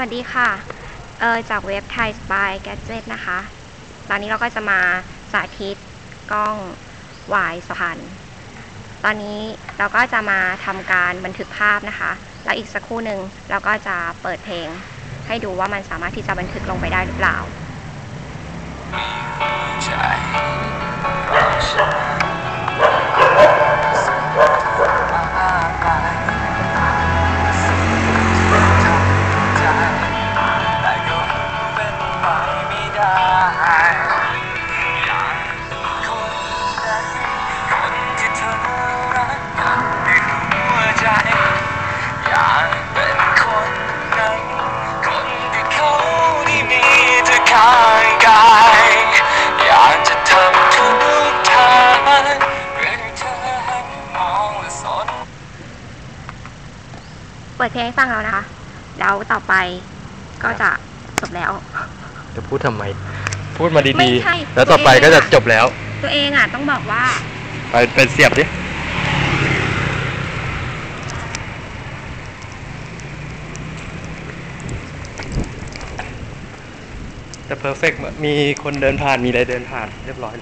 วัสดีค่ะ เออจากเว็บไทยสปายแกจิตนะคะ ตอนนี้เราก็จะมาสาธิตกล้องวายสะพานตอนนี้เราก็จะมาทำการบันทึกภาพนะคะ แล้วอีกสักครู่หนึ่งเราก็จะเปิดเพลง ให้ดูว่ามันสามารถที่จะบันทึกลงไปได้หรือเปล่า ข้างกายอยากจะทำทุกทางเพื่อให้เธอหันมองและสนเปิดเพลงให้ฟังแล้วนะคะ แล้วต่อไปก็จะจบแล้ว จะพูดทำไม พูดมาไม่ดีใช่ ๆ แล้วต่อไปก็จะจบแล้ว ตัวเองอะต้องบอกว่า ไปเป็นเสียบดิ แต่เพอร์เฟกมีคนเดินผ่านมีอะไรเดินผ่านเรียบร้อย